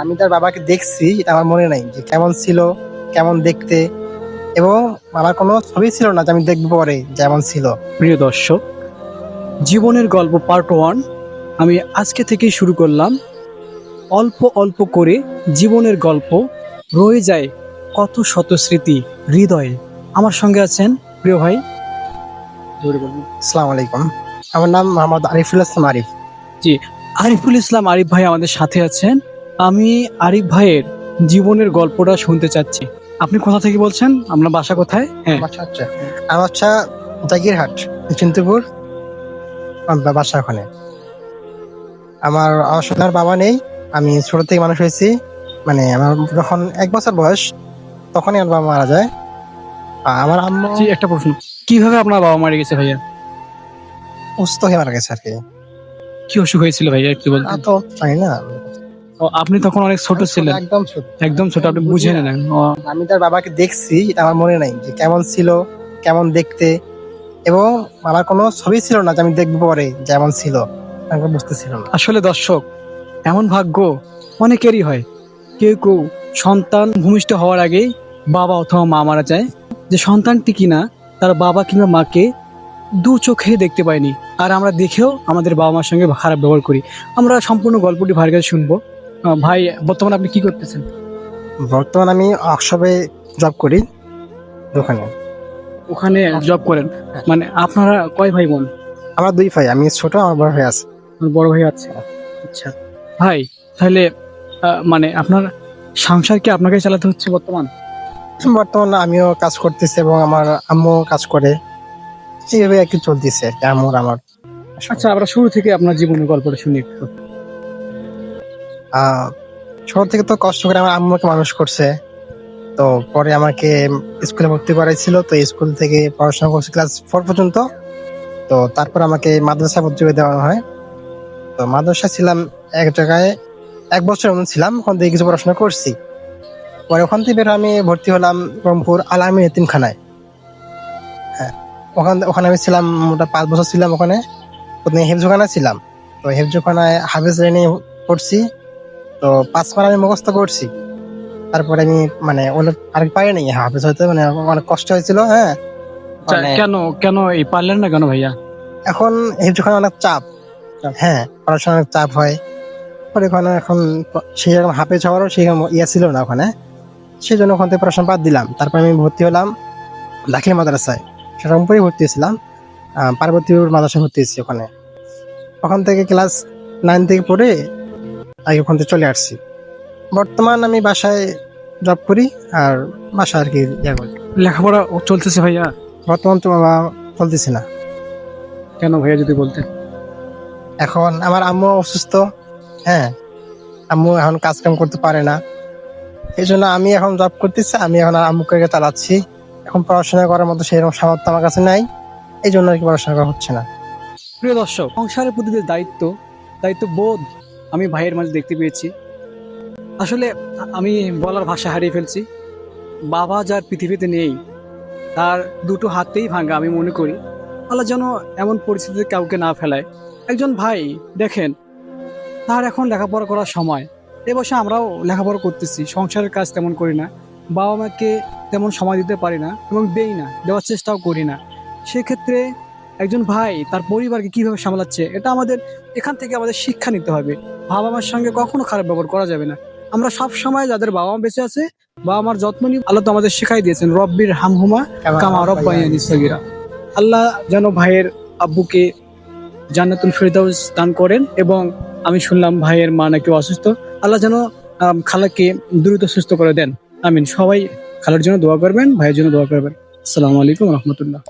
আমি তার বাবাকে দেখছি এটা আমার মনে নাই যে কেমন ছিল কেমন দেখতে। এবং আমার কোনো ছবি ছিল না যে আমি দেখব পরে যেমন ছিল। প্রিয় দর্শক জীবনের গল্প পার্ট ওয়ান আমি আজকে থেকেই শুরু করলাম। অল্প অল্প করে জীবনের গল্প রয়ে যায় কত শত স্মৃতি হৃদয়ে। আমার সঙ্গে আছেন প্রিয় ভাই। আসসালামু আলাইকুম। আমার নাম মোহাম্মদ আরিফুল ইসলাম আরিফ। জি আরিফুল ইসলাম আরিফ ভাই আমাদের সাথে আছেন। আমি আরিফ ভাইয়ের জীবনের গল্পটা শুনতে চাচ্ছি। আপনি কোথা থেকে বলছেন? আপনার বাসা কোথায়? হ্যাঁ। বাসা হচ্ছে আমার বাসা জাগিরহাট চিন্তুপুর আমার বাসা ওখানে। আমার অসুবিধার বাবা নেই আমি ছোট থেকে মানুষ হয়েছি মানে আমার যখন এক বছর বয়স তখনই আমার বাবা মারা যায়। আমার আম্মু একটা প্রশ্ন। কীভাবে আপনার বাবা মারা গেছে ভাইয়া? অসুস্থ হয়ে মারা গেছে আর কি। কি অসুখ হয়েছিল ভাইয়া একটু বলতেন। তা জানি না। আপনি তখন অনেক ছোট ছিলেন। একদম ছোট। একদম ছোট আপনি বুঝে নেন। আমি তার বাবাকে দেখছি এটা আমার মনে নাই যে কেমন ছিল কেমন দেখতে। এবং আমার কোনো ছবি ছিল না যে আমি দেখব পরে যেমন ছিল। আমাকে বুঝতেছিল না। আসলে দর্শক এমন ভাগ্য অনেকেরই হয়। কেউ কেউ সন্তান ভূমিষ্ঠ হওয়ার আগেই বাবা অথবা মা মারা যায়। যে সন্তানটি কিনা তার বাবা কিংবা মাকে দু চোখে দেখতে পায়নি আর আমরা দেখেও আমাদের বাবা মার সঙ্গে খারাপ ব্যবহার করি। আমরা সম্পূর্ণ গল্পটি ভাইয়ের কাছে শুনব। ভাই বর্তমানে আপনি কি করতেছেন? বর্তমান আমি ওয়ার্কশপে জব করি দোকানে ওখানে জব করেন? মানে আপনারা কয় ভাই বোন? আমার দুই ভাই আমি ছোট আমার বড় ভাই আছে। আমার বড় ভাই আছে? আচ্ছা। ভাই তাহলে মানে আপনার সংসার কি আপনাকে চালাতে হচ্ছে বর্তমান? বর্তমান আমিও কাজ করতেছি এবং আমার আম্মু কাজ করে। এইভাবে আর কি চলতেছে আম্মুর আমার। আচ্ছা আমরা শুরু থেকে আপনার জীবনের গল্পটা শুনি একটু। ছোট থেকে তো কষ্ট করে আমার আম্মুকে মানুষ করছে। তো পরে আমাকে স্কুলে ভর্তি করাইছিল, তো স্কুল থেকে পড়াশোনা করছি ক্লাস ফোর পর্যন্ত। তো তারপর আমাকে মাদ্রাসা ভর্তি করে দেওয়া হয়। তো মাদ্রাসা ছিলাম এক জায়গায়, এক বছর মতো ছিলাম, ওখান থেকে কিছু পড়াশোনা করছি। পরে ওখান থেকে বের আমি ভর্তি হলাম রংপুর আলামী এতিমখানায়। হ্যাঁ ওখান ওখানে আমি ছিলাম মোটা পাঁচ বছর ছিলাম ওখানে। প্রথমে হেফজোখানায় ছিলাম। তো হেফজোখানায় হাফেজ রেনে পড়ছি। তো পাঁচ মার আমি মুখস্থ করছি। তারপরে আমি মানে অনেক আর পারি নাই। হাফেজ হইতে মানে অনেক কষ্ট হয়েছিল হ্যাঁ। আচ্ছা, মানে কেন কেন এই পারলেন না কেন ভাইয়া? এখন হেফজোখানে অনেক চাপ। হ্যাঁ পড়াশোনার অনেক চাপ হয়। পরে ওখানে এখন সেই রকম হাফেজ হওয়ারও সেই রকম ইয়ে ছিল না ওখানে। সেই জন্য ওখান থেকে পড়াশোনা বাদ দিলাম। তারপর আমি ভর্তি হলাম দাখিল মাদ্রাসায়। রংপুরে ভর্তি হয়েছিলাম। পার্বতীপুর মাদ্রাসায় ভর্তি হয়েছি ওখানে। ওখান থেকে ক্লাস নাইন থেকে পড়ে আগে ওখান থেকে চলে আসছি। বর্তমান আমি বাসায় জব করি আর বাসায় আর কি ইয়ে করি। লেখাপড়া চলতেছে ভাইয়া? বর্তমান তো বাবা চলতেছে না। কেন ভাইয়া যদি বলতেন? এখন আমার আম্মু অসুস্থ হ্যাঁ। আম্মু এখন কাজ কাম করতে পারে না। এই জন্য আমি এখন জব করতেছি আমি এখন আর আম্মুকে চালাচ্ছি। এখন পড়াশোনা করার মতো সেরকম সামর্থ্য আমার কাছে নাই। এই জন্য আর কি পড়াশোনা করা হচ্ছে না। প্রিয় দর্শক সংসারের প্রতি যে দায়িত্ব দায়িত্ব বোধ আমি ভাইয়ের মাঝে দেখতে পেয়েছি। আসলে আমি বলার ভাষা হারিয়ে ফেলছি। বাবা যার পৃথিবীতে নেই, তার দুটো হাতেই ভাঙা আমি মনে করি। আল্লাহ যেন এমন পরিস্থিতিতে কাউকে না ফেলায়। একজন ভাই, দেখেন, তার এখন লেখাপড়া করার সময়। এ বসে আমরাও লেখাপড়া করতেছি, সংসারের কাজ তেমন করি না। বাবা মাকে তেমন সময় দিতে পারি না এবং দেই না, দেওয়ার চেষ্টাও করি না। সেক্ষেত্রে একজন ভাই তার পরিবারকে কীভাবে সামলাচ্ছে এটা আমাদের এখান থেকে আমাদের শিক্ষা নিতে হবে। বাবা মার সঙ্গে কখনো খারাপ ব্যবহার করা যাবে না। আমরা সব সময় যাদের বাবা মা বেঁচে আছে বাবা মার যত্ন নিই আল্লাহ তো আমাদের শিখাই দিয়েছেন রব্বির হামহুমা কামা রব্বায়ানি সগীরা। আল্লাহ যেন ভাইয়ের আব্বুকে জান্নাতুল ফেরদাউস দান করেন এবং আমি শুনলাম ভাইয়ের মা নাকি অসুস্থ আল্লাহ যেন খালাকে দ্রুত সুস্থ করে দেন। আমিন। সবাই খালার জন্য দোয়া করবেন ভাইয়ের জন্য দোয়া করবেন। আসসালামু আলাইকুম রহমতুল্লাহ।